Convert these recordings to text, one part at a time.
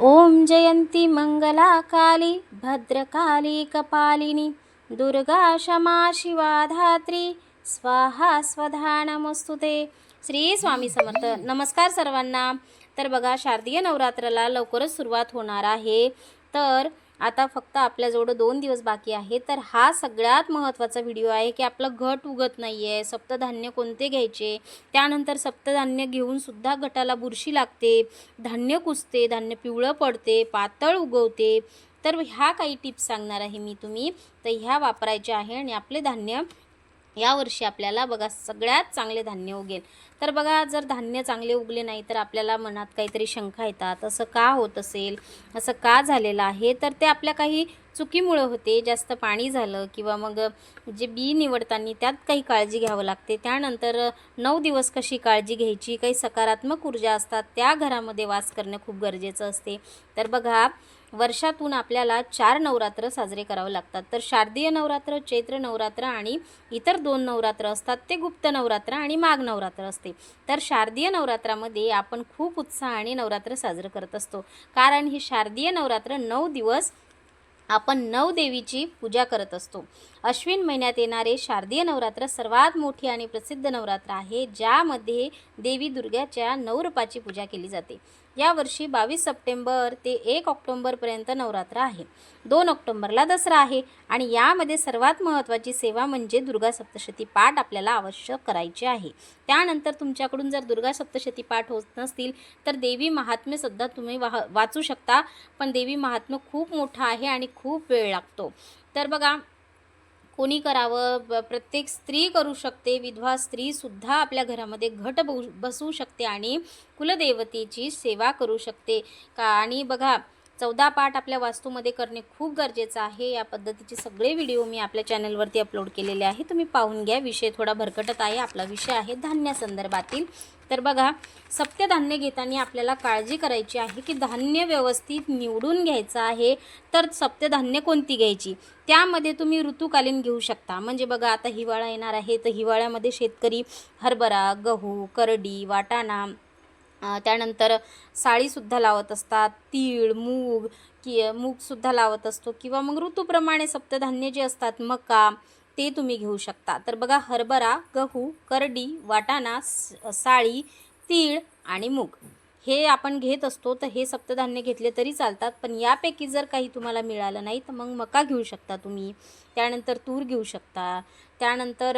ॐ जयन्ती मङ्गलाकाली भद्रकाली कपालिनी दुर्गा क्षमा शिवाधात्री स्वाहा स्वधानमस्तु ते. श्री स्वामी समर्थ नमस्कार सर्वांना. तर बघा शारदीय नवरात्राला लवकरच सुरुवात होणार आहे. तर आता फक्त आपल्याजवळ दोन दिवस बाकी आहे तर हा सगळ्यात महत्त्वाचा व्हिडिओ आहे की आपलं घट उगत नाही आहे सप्तधान्य कोणते घ्यायचे? त्यानंतर सप्तधान्य घेऊन सुद्धा गटाला बुरशी लागते धान्य कुजते धान्य पिवळं पडते पातळ उगवते. तर ह्या काही टिप्स सांगणार आहे मी तुम्ही. तर ह्या वापरायच्या आहे आणि आपले धान्य यावर्षी आपल्याला बघा सगळ्यात चांगले धान्य उगेल. तर बघा जर धान्य चांगले उगले नाही तर आपल्याला मनात काहीतरी शंका येतात. असं का होत असेल? असं का झालेलं आहे? तर ते आपल्या काही चुकीमुळं होते. जास्त पाणी झालं किंवा मग जे बी निवडताना त्यात काही काळजी घ्यावं लागते. त्यानंतर नऊ दिवस कशी काळजी घ्यायची? काही सकारात्मक ऊर्जा असतात. त्या घरामध्ये वास करणं खूप गरजेचं असते. तर बघा वर्षातून आपल्याला चार नवरात्र साजरे करावे लागतात. तर शारदीय नवरात्र चैत्र नवरात्र आणि इतर दोन नवरात्र असतात. ते गुप्त नवरात्र आणि माघ नवरात्र असते. तर शारदीय नवरात्रामध्ये आपण खूप उत्साहाने नवरात्र साजरं करत असतो. कारण ही शारदीय नवरात्र नऊ दिवस आपण नऊ देवीची पूजा करत असतो. अश्विन महिन्यात येणारे शारदीय नवरात्र सर्वात मोठी आणि प्रसिद्ध नवरात्र आहे ज्यामध्ये देवी दुर्गाच्या नवरूपाची पूजा केली जाते. यावर्षी बावीस सप्टेंबर ते एक ऑक्टोंबरपर्यंत नवरात्र आहे. दोन ऑक्टोंबरला दसरा आहे आणि यामध्ये सर्वात महत्त्वाची सेवा म्हणजे दुर्गा सप्तशती पाठ आपल्याला आवश्यक करायची आहे. त्यानंतर तुमच्याकडून जर दुर्गा सप्तशती पाठ होत नसतील तर देवी महात्म्यसुद्धा तुम्ही वाह वाचू शकता. पण देवी महात्म्य खूप मोठं आहे आणि खूप वेळ लागतो. तर बघा कोणी करावं? ब- प्रत्येक स्त्री करू शकते. विधवा स्त्रीसुद्धा आपल्या घरामध्ये घट बसू शकते आणि कुलदेवतेची सेवा करू शकते. का आणि बघा चौदा पाठ आपल्या वास्तूमध्ये करणे खूप गरजेचं आहे. या पद्धतीचे सगळे व्हिडिओ मी आपल्या चॅनलवरती अपलोड केलेले आहे तुम्ही पाहून घ्या. विषय थोडा भरकटत आहे. आपला विषय आहे धान्यासंदर्भातील तर बघा सप्तधान्य घेताना आपल्याला काळजी करायची आहे की धान्य व्यवस्थित निवडून घ्यायचं आहे तर सप्तधान्य कोणती घ्यायची? त्यामध्ये तुम्ही ऋतूकालीन घेऊ शकता. म्हणजे बघा आता हिवाळा येणार आहे. तर हिवाळ्यामध्ये शेतकरी हरभरा गहू करडी वाटाणा त्यानंतर साळीसुद्धा लावत असतात तीळ मूग कि मूगसुद्धा लावत असतो किंवा मग ऋतूप्रमाणे सप्तधान्य जे असतात मका ते तुम्ही घेऊ शकता. तर बघा हरभरा गहू करडी वाटाणा स- साळी तीळ आणि मूग हे आपण घेत असतो. तर हे सप्तधान्य घेतले तरी चालतात पण यापैकी जर काही तुम्हाला मिळालं नाही तर मग मका घेऊ शकता तुम्ही. त्यानंतर तूर घेऊ शकता. त्यानंतर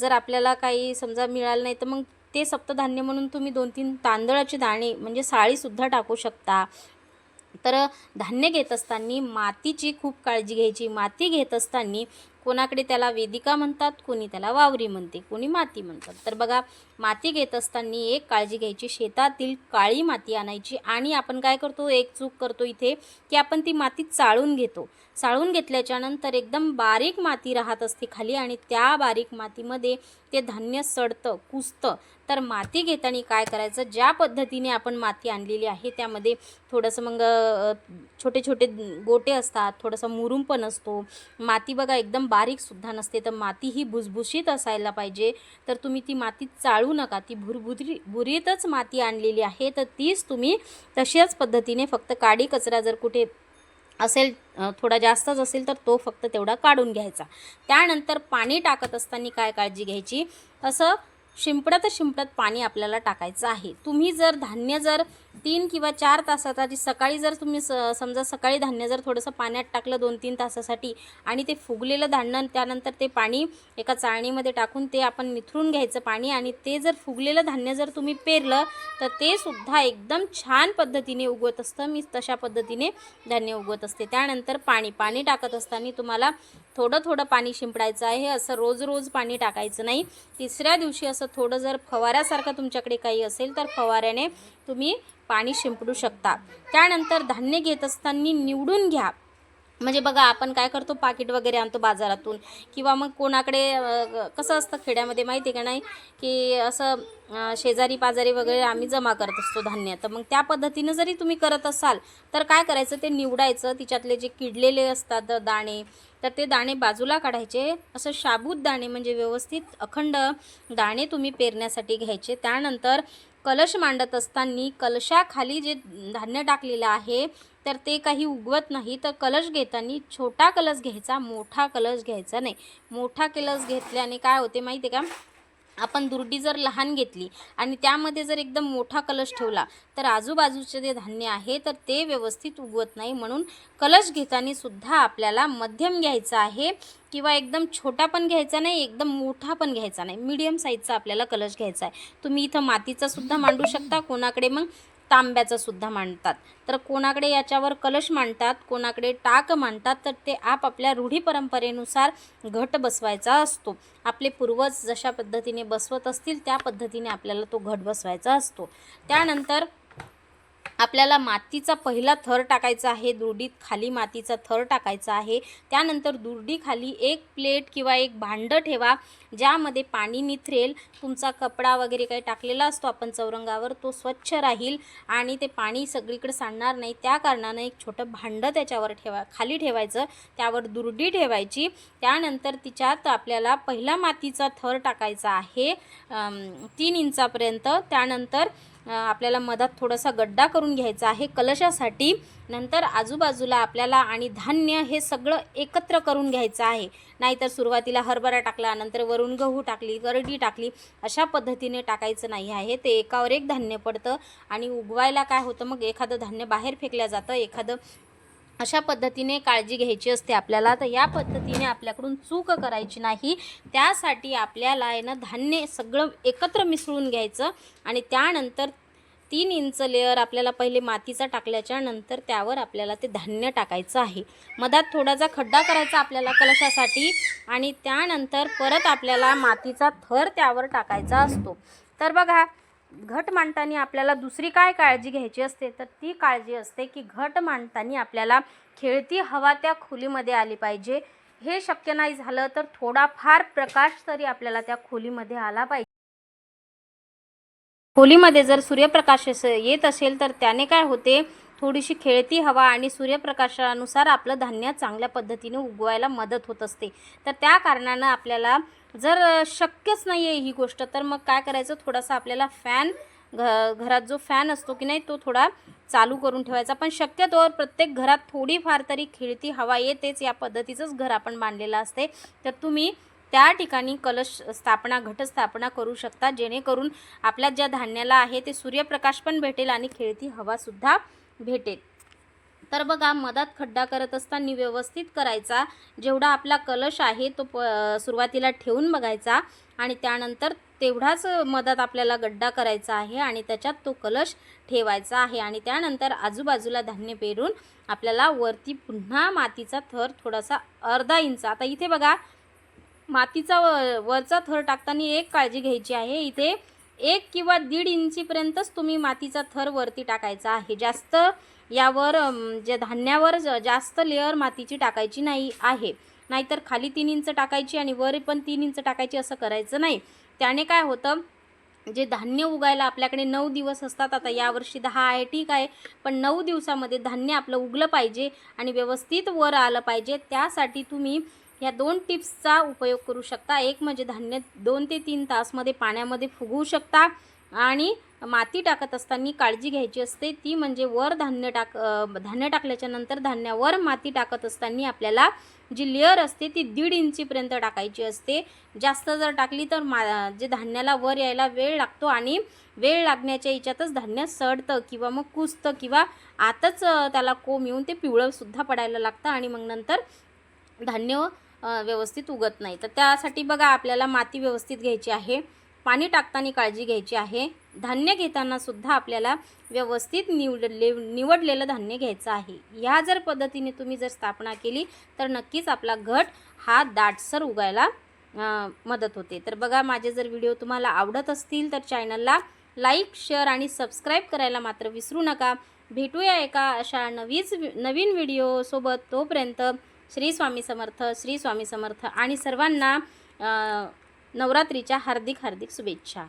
जर आपल्याला काही समजा मिळालं नाही तर मग ते सप्तधान्य म्हणून तुम्ही दोन तीन तांदळाचे दाणे म्हणजे साळीसुद्धा टाकू शकता. तर धान्य घेत असताना मातीची खूप काळजी घ्यायची. माती घेत असताना कोणाकडे त्याला वेदिका म्हणतात कोणी त्याला वावरी म्हणते कोणी माती म्हणतात. तर बघा माती घेत असताना एक काळजी घ्यायची. शेतातील काळी माती आणायची आणि आपण काय करतो एक चूक करतो इथे की आपण ती माती चाळून घेतो. चाळून घेतल्याच्या नंतर एकदम बारीक माती राहत असते खाली आणि त्या बारीक मातीमध्ये ते धान्य सडतं कुसतं तर माती घेताना काय करायचं ज्या पद्धतीने आपण माती आणलेली आहे त्यामध्ये थोडंसं मग छोटे छोटे गोटे असतात थोडंसं मुरुम पण असतो. माती बघा एकदम बारीकसुद्धा नसते तर माती ही भुसभुशीत असायला पाहिजे. तर तुम्ही ती माती चाळू नका ती भुरभुरी भुरीतच माती आणलेली आहे तर तीच तुम्ही तशाच पद्धतीने फक्त काडी कचरा जर कुठे असेल थोडा जास्तच असेल तर तो फक्त तेवढा काढून घ्यायचा. त्यानंतर पाणी टाकत असताना काय काळजी घ्यायची? असं शिंपडत शिंपडत पाणी आपल्याला टाकायचं आहे. तुम्ही जर धान्य जर तीन किंवा चार तासासाठी सकाळी जर तुम्ही स समजा सकाळी धान्य जर थोडंसं पाण्यात टाकलं दोन तीन तासासाठी आणि ते फुगलेलं धान्य त्यानंतर ते पाणी एका चाळणीमध्ये टाकून ते आपण निथरून घ्यायचं पाणी आणि ते जर फुगलेलं धान्य जर तुम्ही पेरलं तर ते सुद्धा एकदम छान पद्धतीने उगवत असतं. मी तशा पद्धतीने धान्य उगवत असते. त्यानंतर पाणी पाणी टाकत असताना तुम्हाला थोडं थोडं पाणी शिंपडायचं आहे. असं रोज रोज पाणी टाकायचं नाही. तिसऱ्या दिवशी असं थोडं जर फवाऱ्यासारखं तुमच्याकडे काही असेल तर फवाऱ्याने तुम्ही पाणी शिंपडू शकता. त्यानंतर धान्य घेत असताना निवडून घ्या. म्हणजे बघा आपण काय करतो पाकिट वगैरे आणतो बाजारातून. किंवा मग कोणाकडे कसं असतं खेड्यामध्ये माहिती आहे का नाही? की असं शेजारी पाजारी वगैरे आम्ही जमा करत असतो धान्य. तर मग त्या पद्धतीनं जरी तुम्ही करत असाल तर काय करायचं? ते निवडायचं. तिच्यातले जे किडलेले असतात दाणे तर ते दाणे बाजूला काढायचे. असं शाबूत दाणे म्हणजे व्यवस्थित अखंड दाणे तुम्ही पेरण्यासाठी घ्यायचे. त्यानंतर कलश मांडत असताना कलशाखाली जे धान्य टाकलेलं आहे तर ते काही उगवत नाही. तर कलश घेताना छोटा कलश घ्यायचा मोठा कलश घ्यायचा नाही. मोठा कलश घेतल्याने काय होते माहिती आहे का? आपण दुर्डी जर लहान घेतली आणि त्यामध्ये जर एकदम मोठा कलश ठेवला तर आजूबाजूचे जे धान्य आहे तर ते व्यवस्थित उगवत नाही. म्हणून कलश घेताना सुद्धा आपल्याला मध्यम घ्यायचा आहे किंवा एकदम छोटा पण घ्यायचा नाही एकदम मोठा पण घ्यायचा नाही. मीडियम साईजचा आपल्याला कलश घ्यायचा आहे. तुम्ही इथं मातीचा सुद्धा मांडू शकता कोणाकडे मग तांब्याचं सुद्धा मांडतात. तर कोणाकडे याच्यावर कलश मांडतात कोणाकडे टाक मांडतात तर ते आपापल्या रूढी परंपरेनुसार घट बसवायचा असतो. आपले पूर्वज जशा पद्धतीने बसवत असतील त्या पद्धतीने आपल्याला तो घट बसवायचा असतो. त्यानंतर आपल्याला मातीचा पहिला थर टाकायचा आहे दुर्डीत खाली मातीचा थर टाकायचा आहे. त्यानंतर दुर्डीखाली एक प्लेट किंवा एक भांडं ठेवा ज्यामध्ये पाणी निथरेल. तुमचा कपडा वगैरे काही टाकलेला असतो आपण चौरंगावर तो स्वच्छ राहील आणि ते पाणी सगळीकडे सांडणार नाही. त्या कारणानं एक छोटं भांडं त्याच्यावर ठेवा खाली ठेवायचं त्यावर दुर्डी ठेवायची. त्यानंतर तिच्यात आपल्याला पहिला मातीचा थर टाकायचा आहे तीन इंचापर्यंत. त्यानंतर आपल्याला मधात थोडासा गड्डा करून घ्यायचा आहे. कलशासाठी नंतर आजूबाजूला आपल्याला आणि धान्य हे सगळं एकत्र करून घ्यायचं आहे. नाहीतर सुरुवातीला हरभरा टाकला नंतर वरून गहू टाकली करडी टाकली अशा पद्धतीने टाकायचं नाही आहे. ते एकावर एक धान्य पडतं आणि उगवायला काय होतं? मग एखादं धान्य बाहेर फेकलं जातं एखादं अशा पद्धतीने काळजी घ्यायची असते आपल्याला. तर या पद्धतीने आपल्याकडून चूक करायची नाही. त्यासाठी आपल्याला आहे ना धान्य सगळं एकत्र मिसळून घ्यायचं आणि त्यानंतर तीन इंच लेअर आपल्याला पहिले मातीचा टाकल्याच्या नंतर त्यावर आपल्याला ते धान्य टाकायचं आहे. मधात थोडासा खड्डा करायचा आपल्याला कलशासाठी आणि त्यानंतर परत आपल्याला मातीचा थर त्यावर टाकायचा असतो. तर बघा घट मांडताना आपल्याला दुसरी काय काळजी घ्यायची असते? तर ती काळजी असते की घट मांडताना आपल्याला खेळती हवा त्या खोलीमध्ये आली पाहिजे. हे शक्य नाही झालं तर थोडाफार प्रकाश तरी आपल्याला त्या खोलीमध्ये आला पाहिजे. खोलीमध्ये जर सूर्यप्रकाश येत असेल तर त्याने काय होते? थोडीशी खेळती हवा आणि सूर्यप्रकाशानुसार आपलं धान्य चांगल्या पद्धतीने उगवायला मदत होत असते. तर त्या कारणानं आपल्याला जर शक्यच नाही आहे ही गोष्ट तर मग काय करायचं? थोडासा आपल्याला फॅन घ घरात जो फॅन असतो की नाही तो थोडा चालू करून ठेवायचा. पण शक्यतोवर प्रत्येक घरात थोडीफार तरी खेळती हवा येतेच. या पद्धतीचंच घर आपण बांधलेलं असते. तर तुम्ही त्या ठिकाणी कलश स्थापना घटस्थापना करू शकता. जेणेकरून आपल्या ज्या धान्याला आहे ते सूर्यप्रकाश पण भेटेल आणि खेळती हवासुद्धा भेटेल. तर बघा मधात खड्डा करत असताना व्यवस्थित करायचा. जेवढा आपला कलश आहे तो प सुरुवातीला ठेवून बघायचा आणि त्यानंतर तेवढाच मधात आपल्याला गड्डा करायचा आहे आणि त्याच्यात तो कलश ठेवायचा आहे आणि त्यानंतर आजूबाजूला धान्य पेरून आपल्याला वरती पुन्हा मातीचा थर थोडासा अर्धा इंच. आता इथे बघा मातीचा व वरचा थर टाकताना एक काळजी घ्यायची आहे. इथे एक किंवा दीड इंचीपर्यंतच तुम्ही मातीचा थर वरती टाकायचा आहे. जास्त यावर जे धान्यावर जास्त लेअर मातीची टाकायची नाही आहे. नाहीतर खाली तीन इंच टाकायची आणि वर पण तीन इंच टाकायची असं करायचं नाही. त्याने काय होतं जे धान्य उगायला आपल्याकडे नऊ दिवस असतात आता यावर्षी दहा आहे ठीक आहे. पण नऊ दिवसामध्ये धान्य आपलं उगलं पाहिजे आणि व्यवस्थित वर आलं पाहिजे. त्यासाठी तुम्ही ह्या दोन टिप्सचा उपयोग करू शकता. एक म्हणजे धान्य दोन ते तीन तासमध्ये पाण्यामध्ये फुगवू शकता आणि माती टाकत असताना काळजी घ्यायची असते. ती म्हणजे वर धान्य टाक धान्य टाकल्याच्या नंतर धान्यावर माती टाकत असताना आपल्याला जी लेअर असते ती दीड इंचीपर्यंत टाकायची असते. जास्त जर टाकली तर मा जे धान्याला वर यायला वेळ लागतो आणि वेळ लागण्याच्या याच्यातच धान्य सडतं किंवा मग कुजतं किंवा आतच त्याला कोंब येऊन ते पिवळंसुद्धा पडायला लागतं आणि मग नंतर धान्य व्यवस्थित उगत नाही. तर त्यासाठी बघा आपल्याला माती व्यवस्थित घ्यायची आहे. पाणी टाकताना काळजी घ्यायची आहे. धान्य घेताना सुद्धा आपल्याला व्यवस्थित निवडले निवडलेलं धान्य घ्यायचं आहे. ह्या जर पद्धतीने तुम्ही जर स्थापना केली तर नक्कीच आपला घट हा दाटसर उगायला मदत होते. तर बघा माझे जर व्हिडिओ तुम्हाला आवडत असतील तर चॅनलला लाईक शेअर आणि सबस्क्राईब करायला मात्र विसरू नका. भेटूया एका अशा नवीच नवीन व्हिडिओसोबत तोपर्यंत श्री स्वामी समर्थ श्री स्वामी समर्थ आणि सर्वांना नवरात्रीच्या हार्दिक हार्दिक शुभेच्छा.